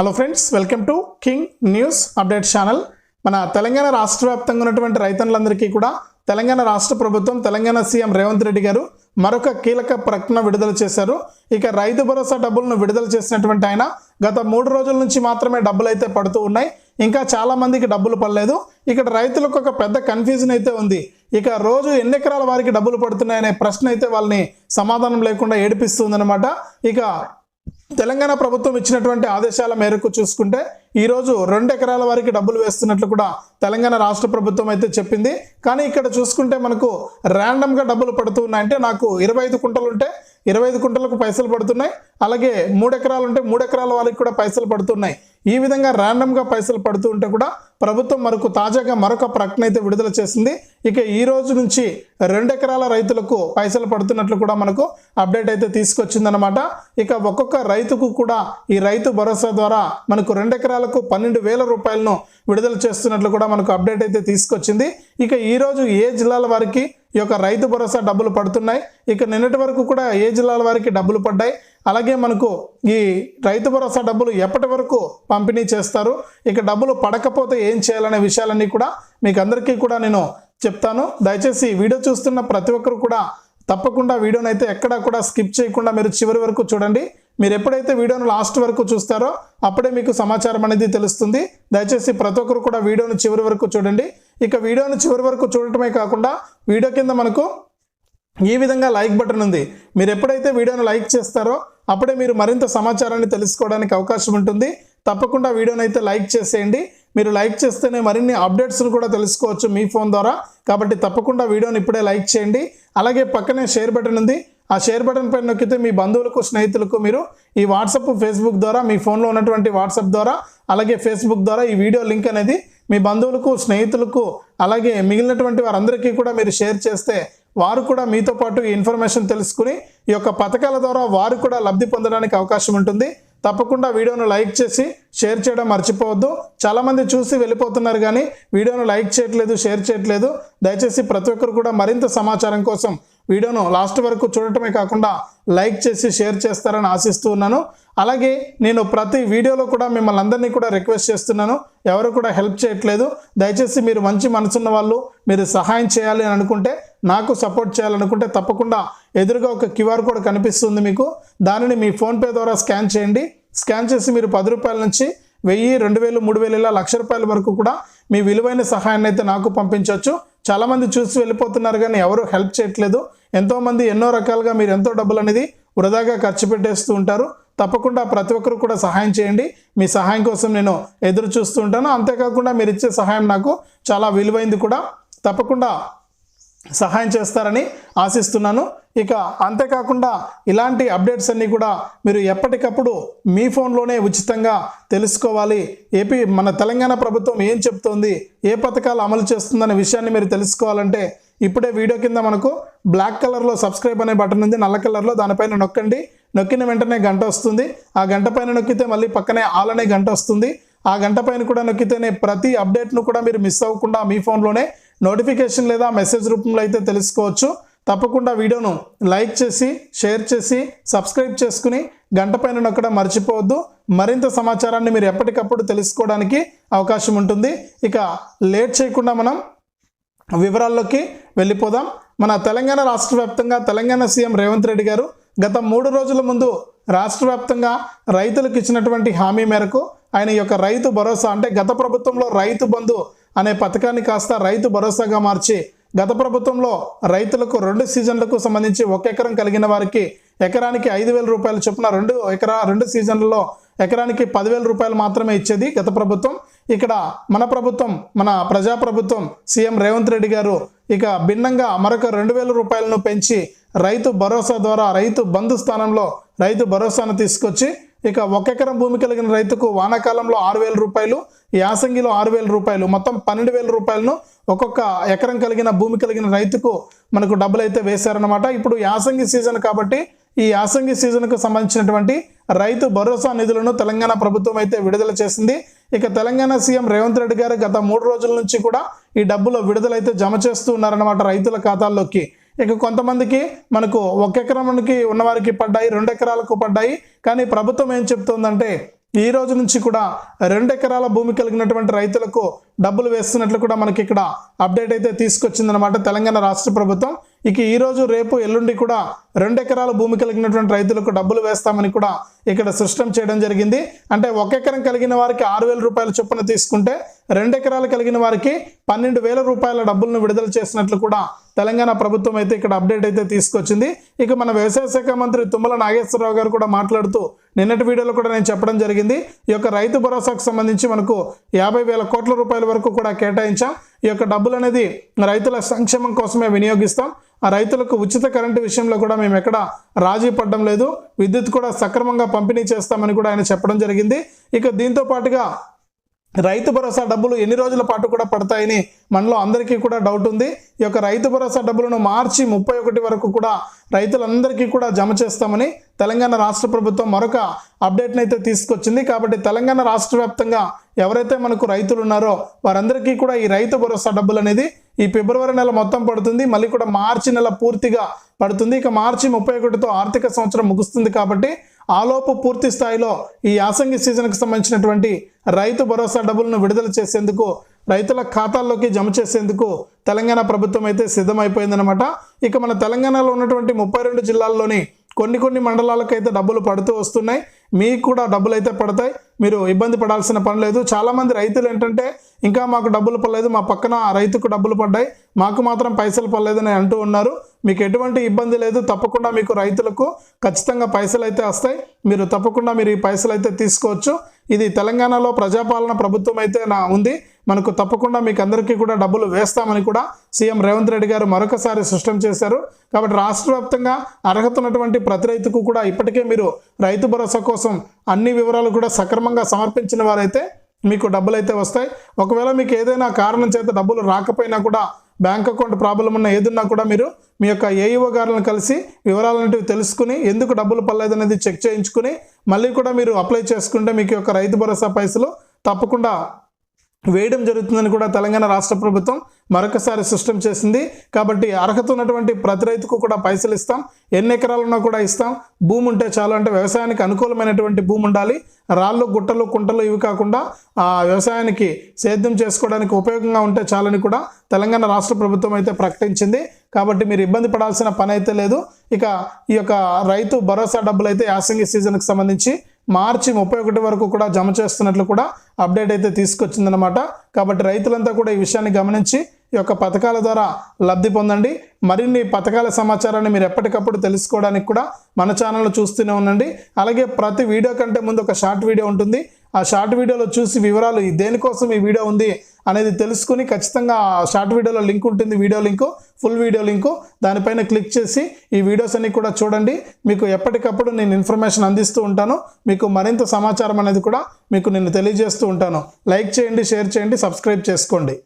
Hello friends welcome to king news update channel మన తెలంగాణ రాష్ట్ర వ్యాప్తంగా ఉన్నటువంటి రైతన్నులందరికీ కూడా తెలంగాణ రాష్ట్ర ప్రభుత్వం తెలంగాణ సీఎం రేవంత్ రెడ్డి గారు మరొక కీలక ప్రకటన విడుదల చేశారు. ఇక రైతు భరోసా డబ్బులను విడుదల చేసినటువంటి ఆయన గత మూడు రోజుల నుంచి మాత్రమే డబ్బులు అయితే పడుతూ ఉన్నాయి. ఇంకా చాలామందికి డబ్బులు పడలేదు. ఇక్కడ రైతులకు ఒక పెద్ద కన్ఫ్యూజన్ అయితే ఉంది. ఇక రోజు ఎన్ని ఎకరాల వారికి డబ్బులు పడుతున్నాయనే ప్రశ్న అయితే వాళ్ళని సమాధానం లేకుండా ఏడిపిస్తుందన్నమాట ఇక తెలంగాణ ప్రభుత్వం ఇచ్చినటువంటి ఆదేశాల మేరకు చూసుకుంటే ఈరోజు రెండు ఎకరాల వారికి డబ్బులు వేస్తున్నట్లు కూడా తెలంగాణ రాష్ట్ర ప్రభుత్వం అయితే చెప్పింది. కానీ ఇక్కడ చూసుకుంటే మనకు ర్యాండమ్గా డబ్బులు పడుతున్నాయంటే నాకు ఇరవై ఐదు కుంటలు ఉంటే ఇరవై ఐదు కుంటలకు పైసలు పడుతున్నాయి. అలాగే మూడు ఎకరాలు ఉంటే మూడు ఎకరాల వాళ్ళకి కూడా పైసలు పడుతున్నాయి. ఈ విధంగా ర్యాండమ్గా పైసలు పడుతూ ఉంటే కూడా ప్రభుత్వం మరొక తాజాగా మరొక ప్రకటన అయితే విడుదల చేసింది. ఇక ఈ రోజు నుంచి రెండు ఎకరాల రైతులకు పైసలు పడుతున్నట్లు కూడా మనకు అప్డేట్ అయితే తీసుకొచ్చిందనమాట ఇక ఒక్కొక్క రైతుకు కూడా ఈ రైతు భరోసా ద్వారా మనకు రెండు ఎకరాలకు పన్నెండు వేల రూపాయలను విడుదల చేస్తున్నట్లు కూడా మనకు అప్డేట్ అయితే తీసుకొచ్చింది. ఇక ఈరోజు ఏ జిల్లాల వారికి ఈ యొక్క రైతు భరోసా డబ్బులు పడుతున్నాయి. ఇక నిన్నటి వరకు కూడా ఏ జిల్లాల వారికి డబ్బులు పడ్డాయి. అలాగే మనకు ఈ రైతు భరోసా డబ్బులు ఎప్పటి వరకు పంపిణీ చేస్తారు? ఇక డబ్బులు పడకపోతే ఏం చేయాలనే విషయాలన్నీ కూడా మీకు అందరికీ కూడా నేను చెప్తాను. దయచేసి వీడియో చూస్తున్న ప్రతి ఒక్కరు కూడా తప్పకుండా వీడియోని అయితే ఎక్కడా కూడా స్కిప్ చేయకుండా మీరు చివరి వరకు చూడండి. మీరు ఎప్పుడైతే వీడియోను లాస్ట్ వరకు చూస్తారో అప్పుడే మీకు సమాచారం అనేది తెలుస్తుంది. దయచేసి ప్రతి ఒక్కరు కూడా వీడియోను చివరి వరకు చూడండి. ఇక వీడియోను చివరి వరకు చూడటమే కాకుండా వీడియో కింద మనకు ఈ విధంగా లైక్ బటన్ ఉంది. మీరు ఎప్పుడైతే వీడియోను లైక్ చేస్తారో అప్పుడే మీరు మరింత సమాచారాన్ని తెలుసుకోవడానికి అవకాశం ఉంటుంది. తప్పకుండా వీడియోని అయితే లైక్ చేసేయండి. మీరు లైక్ చేస్తేనే మరిన్ని అప్డేట్స్ను కూడా తెలుసుకోవచ్చు మీ ఫోన్ ద్వారా. కాబట్టి తప్పకుండా వీడియోని ఇప్పుడే లైక్ చేయండి. అలాగే పక్కనే షేర్ బటన్ ఉంది. ఆ షేర్ బటన్ పైన నొక్కితే మీ బంధువులకు స్నేహితులకు మీరు ఈ వాట్సాప్ ఫేస్బుక్ ద్వారా మీ ఫోన్లో ఉన్నటువంటి వాట్సాప్ ద్వారా అలాగే ఫేస్బుక్ ద్వారా ఈ వీడియో లింక్ అనేది మీ బంధువులకు స్నేహితులకు అలాగే మిగిలినటువంటి వారందరికీ కూడా మీరు షేర్ చేస్తే వారు కూడా మీతో పాటు ఈ ఇన్ఫర్మేషన్ తెలుసుకుని ఈ యొక్క పథకాల ద్వారా వారు కూడా లబ్ధి పొందడానికి అవకాశం ఉంటుంది. తప్పకుండా వీడియోను లైక్ చేసి షేర్ చేయడం మర్చిపోవద్దు. చాలామంది చూసి వెళ్ళిపోతున్నారు కానీ వీడియోను లైక్ చేయట్లేదు షేర్ చేయట్లేదు. దయచేసి ప్రతి ఒక్కరు కూడా మరింత సమాచారం కోసం వీడియోను లాస్ట్ వరకు చూడటమే కాకుండా లైక్ చేసి షేర్ చేస్తారని ఆశిస్తూ ఉన్నాను. అలాగే నేను ప్రతి వీడియోలో కూడా మిమ్మల్ని అందరినీ కూడా రిక్వెస్ట్ చేస్తున్నాను. ఎవరు కూడా హెల్ప్ చేయట్లేదు. దయచేసి మీరు మంచి మనసున్న వాళ్ళు మీరు సహాయం చేయాలి అని అనుకుంటే నాకు సపోర్ట్ చేయాలనుకుంటే తప్పకుండా ఎదురుగా ఒక క్యూఆర్ కోడ్ కనిపిస్తుంది మీకు. దానిని మీ ఫోన్పే ద్వారా స్కాన్ చేయండి. స్కాన్ చేసి మీరు పది రూపాయల నుంచి వెయ్యి రెండు వేలు మూడు వేలు ఇలా లక్ష రూపాయల వరకు కూడా మీ విలువైన సహాయాన్ని అయితే నాకు పంపించవచ్చు చాలామంది చూసి వెళ్ళిపోతున్నారు కానీ ఎవరు హెల్ప్ చేయట్లేదు. ఎంతోమంది ఎన్నో రకాలుగా మీరు ఎంతో డబ్బులు అనేది వృధాగా ఖర్చు పెట్టేస్తూ ఉంటారు. తప్పకుండా ప్రతి ఒక్కరు కూడా సహాయం చేయండి. మీ సహాయం కోసం నేను ఎదురు చూస్తూ ఉంటాను. అంతేకాకుండా మీరు ఇచ్చే సహాయం నాకు చాలా విలువైంది కూడా. తప్పకుండా సహాయం చేస్తారని ఆశిస్తున్నాను. ఇక అంతేకాకుండా ఇలాంటి అప్డేట్స్ అన్నీ కూడా మీరు ఎప్పటికప్పుడు మీ ఫోన్లోనే ఉచితంగా తెలుసుకోవాలి. ఏపీ మన తెలంగాణ ప్రభుత్వం ఏం చెప్తోంది ఏ పథకాలు అమలు చేస్తుందనే విషయాన్ని మీరు తెలుసుకోవాలంటే ఇప్పుడే వీడియో కింద మనకు బ్లాక్ కలర్లో సబ్స్క్రైబ్ అనే బటన్ ఉంది. నల్ల కలర్లో దానిపైన నొక్కండి. నొక్కిన వెంటనే గంట వస్తుంది. ఆ గంట పైన నొక్కితే మళ్ళీ పక్కనే ఆల్ అనే గంట వస్తుంది. ఆ గంట పైన కూడా నొక్కితేనే ప్రతి అప్డేట్ను కూడా మీరు మిస్ అవ్వకుండా మీ ఫోన్లోనే నోటిఫికేషన్ లేదా మెసేజ్ రూపంలో అయితే తెలుసుకోవచ్చు. తప్పకుండా వీడియోను లైక్ చేసి షేర్ చేసి సబ్స్క్రైబ్ చేసుకుని గంట పైన నొక్కడం మర్చిపోవద్దు. మరింత సమాచారాన్ని మీరు ఎప్పటికప్పుడు తెలుసుకోవడానికి అవకాశం ఉంటుంది. ఇక లేట్ చేయకుండా మనం వివరాల్లోకి వెళ్ళిపోదాం. మన తెలంగాణ రాష్ట్ర వ్యాప్తంగా తెలంగాణ సీఎం రేవంత్ రెడ్డి గారు గత మూడు రోజుల ముందు రాష్ట్ర వ్యాప్తంగా రైతులకు ఇచ్చినటువంటి హామీ మేరకు ఆయన యొక్క రైతు భరోసా అంటే గత ప్రభుత్వంలో రైతు బంధు అనే పథకాన్ని కాస్త రైతు భరోసాగా మార్చి గత ప్రభుత్వంలో రైతులకు రెండు సీజన్లకు సంబంధించి ఒక ఎకరం కలిగిన వారికి ఎకరానికి ఐదు వేల రూపాయల చొప్పున రెండు ఎకరా రెండు సీజన్లలో ఎకరానికి పదివేల రూపాయలు మాత్రమే ఇచ్చేది గత ప్రభుత్వం. ఇక్కడ మన ప్రభుత్వం మన ప్రజాప్రభుత్వం సీఎం రేవంత్ రెడ్డి గారు ఇక భిన్నంగా మరొక రెండు వేల రూపాయలను పెంచి రైతు భరోసా ద్వారా రైతు బంధు స్థానంలో రైతు భరోసాను తీసుకొచ్చి ఇక ఒక ఎకరం భూమి కలిగిన రైతుకు వానాకాలంలో ఆరు వేల రూపాయలు యాసంగిలో ఆరు వేల రూపాయలు మొత్తం పన్నెండు వేల రూపాయలను ఒక్కొక్క ఎకరం కలిగిన భూమి కలిగిన రైతుకు మనకు డబ్బులు అయితే వేశారనమాట ఇప్పుడు యాసంగి సీజన్ కాబట్టి ఈ యాసంగి సీజన్కు సంబంధించినటువంటి రైతు భరోసా నిధులను తెలంగాణ ప్రభుత్వం అయితే విడుదల చేసింది. ఇక తెలంగాణ సీఎం రేవంత్ రెడ్డి గారు గత మూడు రోజుల నుంచి కూడా ఈ డబ్బులు విడుదలైతే జమ చేస్తూ ఉన్నారన్నమాట రైతుల ఖాతాల్లోకి. ఇక కొంతమందికి మనకు ఒక ఎకరానికి ఉన్నవారికి పడ్డాయి రెండు ఎకరాలకు పడ్డాయి. కానీ ప్రభుత్వం ఏం చెప్తుందంటే ఈ రోజు నుంచి కూడా రెండు ఎకరాల భూమి కలిగినటువంటి రైతులకు డబ్బులు వేస్తున్నట్లు కూడా మనకి ఇక్కడ అప్డేట్ అయితే తీసుకొచ్చిందనమాట తెలంగాణ రాష్ట్ర ప్రభుత్వం. ఇక ఈ రోజు రేపు ఎల్లుండి కూడా రెండు ఎకరాల భూమి కలిగినటువంటి రైతులకు డబ్బులు వేస్తామని కూడా ఇక్కడ సృష్టం చేయడం జరిగింది. అంటే ఒక ఎకరం కలిగిన వారికి ఆరు వేల రూపాయల చొప్పున తీసుకుంటే రెండు ఎకరాలు కలిగిన వారికి పన్నెండు వేల రూపాయల డబ్బులను విడుదల చేసినట్లు కూడా తెలంగాణ ప్రభుత్వం అయితే ఇక్కడ అప్డేట్ అయితే తీసుకొచ్చింది. ఇక మన వ్యవసాయ శాఖ మంత్రి తుమ్మల నాగేశ్వరరావు గారు కూడా మాట్లాడుతూ నిన్నటి వీడియోలో కూడా నేను చెప్పడం జరిగింది. ఈ యొక్క రైతు భరోసాకు సంబంధించి మనకు యాభై వేల కోట్ల రూపాయల వరకు కూడా కేటాయించాం. ఈ యొక్క డబ్బులు అనేది రైతుల సంక్షేమం కోసమే వినియోగిస్తాం. ఆ రైతులకు ఉచిత కరెంటు విషయంలో కూడా మేము ఎక్కడ రాజీ పడడం లేదు. విద్యుత్ కూడా సక్రమంగా పంపిణీ చేస్తామని కూడా ఆయన చెప్పడం జరిగింది. ఇక దీంతో పాటుగా రైతు భరోసా డబ్బులు ఎన్ని రోజుల పాటు కూడా పడతాయని మనలో అందరికీ కూడా డౌట్ ఉంది. ఈ యొక్క రైతు భరోసా డబ్బులను మార్చి ముప్పై ఒకటి వరకు కూడా రైతులందరికీ కూడా జమ చేస్తామని తెలంగాణ రాష్ట్ర ప్రభుత్వం మరొక అప్డేట్ని అయితే తీసుకొచ్చింది. కాబట్టి తెలంగాణ రాష్ట్ర వ్యాప్తంగా ఎవరైతే మనకు రైతులు ఉన్నారో వారందరికీ కూడా ఈ రైతు భరోసా డబ్బులు అనేది ఈ ఫిబ్రవరి నెల మొత్తం పడుతుంది. మళ్ళీ కూడా మార్చి నెల పూర్తిగా పడుతుంది. ఇక మార్చి ముప్పై ఒకటితో ఆర్థిక సంవత్సరం ముగుస్తుంది కాబట్టి ఆలోపు పూర్తి స్థాయిలో ఈ యాసంగి సీజన్కి సంబంధించినటువంటి రైతు భరోసా డబ్బులను విడుదల చేసేందుకు రైతుల ఖాతాల్లోకి జమ చేసేందుకు తెలంగాణ ప్రభుత్వం అయితే సిద్ధమైపోయిందనమాట ఇక మన తెలంగాణలో ఉన్నటువంటి ముప్పై రెండు జిల్లాల్లోని కొన్ని కొన్ని మండలాలకైతే డబ్బులు పడుతూ వస్తున్నాయి. మీకు కూడా డబ్బులు అయితే పడతాయి. మీరు ఇబ్బంది పడాల్సిన పని లేదు. చాలామంది రైతులు ఏంటంటే ఇంకా మాకు డబ్బులు పడలేదు మా పక్కన రైతుకు డబ్బులు పడ్డాయి మాకు మాత్రం పైసలు పడలేదని అంటూ ఉన్నారు. మీకు ఎటువంటి ఇబ్బంది లేదు. తప్పకుండా మీకు రైతులకు ఖచ్చితంగా పైసలు అయితే వస్తాయి. మీరు తప్పకుండా మీరు ఈ పైసలు అయితే తీసుకోవచ్చు. ఇది తెలంగాణలో ప్రజాపాలన ప్రభుత్వం అయితే నా ఉంది. మనకు తప్పకుండా మీకు అందరికీ కూడా డబ్బులు వేస్తామని కూడా సీఎం రేవంత్ రెడ్డి గారు మరొకసారి స్పష్టం చేశారు. కాబట్టి రాష్ట్ర వ్యాప్తంగా అర్హత ఉన్నటువంటి ప్రతి రైతుకు కూడా ఇప్పటికే మీరు రైతు భరోసా కోసం అన్ని వివరాలు కూడా సక్రమంగా సమర్పించిన వారైతే మీకు డబ్బులు అయితే వస్తాయి. ఒకవేళ మీకు ఏదైనా కారణం చేత డబ్బులు రాకపోయినా కూడా బ్యాంక్ అకౌంట్ ప్రాబ్లం ఉన్న ఏదున్నా కూడా మీరు మీ యొక్క ఏఈఓ గారిని కలిసి వివరాలన్నిటివి తెలుసుకుని ఎందుకు డబ్బులు పర్లేదు అనేది చెక్ చేయించుకుని మళ్ళీ కూడా మీరు అప్లై చేసుకుంటే మీకు యొక్క రైతు భరోసా పైసలు తప్పకుండా వేయడం జరుగుతుందని కూడా తెలంగాణ రాష్ట్ర ప్రభుత్వం మరొకసారి స్పష్టం చేసింది. కాబట్టి అర్హత ఉన్నటువంటి ప్రతి రైతుకు కూడా పైసలు ఇస్తాం. ఎన్ని ఎకరాలున్నా కూడా ఇస్తాం. భూమి ఉంటే చాలు. అంటే వ్యవసాయానికి అనుకూలమైనటువంటి భూమి ఉండాలి. రాళ్ళు గుట్టలు కుంటలు ఇవి కాకుండా ఆ వ్యవసాయానికి సేద్యం చేసుకోవడానికి ఉపయోగంగా ఉంటే చాలని కూడా తెలంగాణ రాష్ట్ర ప్రభుత్వం అయితే ప్రకటించింది. కాబట్టి మీరు ఇబ్బంది పడాల్సిన పని అయితే లేదు. ఇక ఈ యొక్క రైతు భరోసా డబ్బులు అయితే యాసంగి సీజన్కి సంబంధించి మార్చి ముప్పై ఒకటి వరకు కూడా జమ చేస్తున్నట్లు కూడా అప్డేట్ అయితే తీసుకొచ్చిందనమాట కాబట్టి రైతులంతా కూడా ఈ విషయాన్ని గమనించి ఈ యొక్క పథకాల ద్వారా లబ్ధి పొందండి. మరిన్ని పథకాల సమాచారాన్ని మీరు ఎప్పటికప్పుడు తెలుసుకోవడానికి కూడా మన ఛానల్లో చూస్తూనే ఉండండి. అలాగే ప్రతి వీడియో కంటే ముందు ఒక షార్ట్ వీడియో ఉంటుంది. ఆ షార్ట్ వీడియోలో చూసి వివరాలు దేనికోసం ఈ వీడియో ఉంది? అనేది తెలుసుకుని ఖచ్చితంగా షార్ట్ వీడియోలో లింక్ ఉంటుంది video link full video link. దానిపైన క్లిక్ చేసి ఈ వీడియోస్ అన్ని కూడా చూడండి. మీకు ఎప్పటికప్పుడు నేను ఇన్ఫర్మేషన్ అందిస్తూ ఉంటాను. మీకు మరింత సమాచారం అనేది కూడా మీకు నేను తెలియజేస్తూ ఉంటాను. లైక్ చేయండి షేర్ చేయండి సబ్స్క్రైబ్ చేసుకోండి.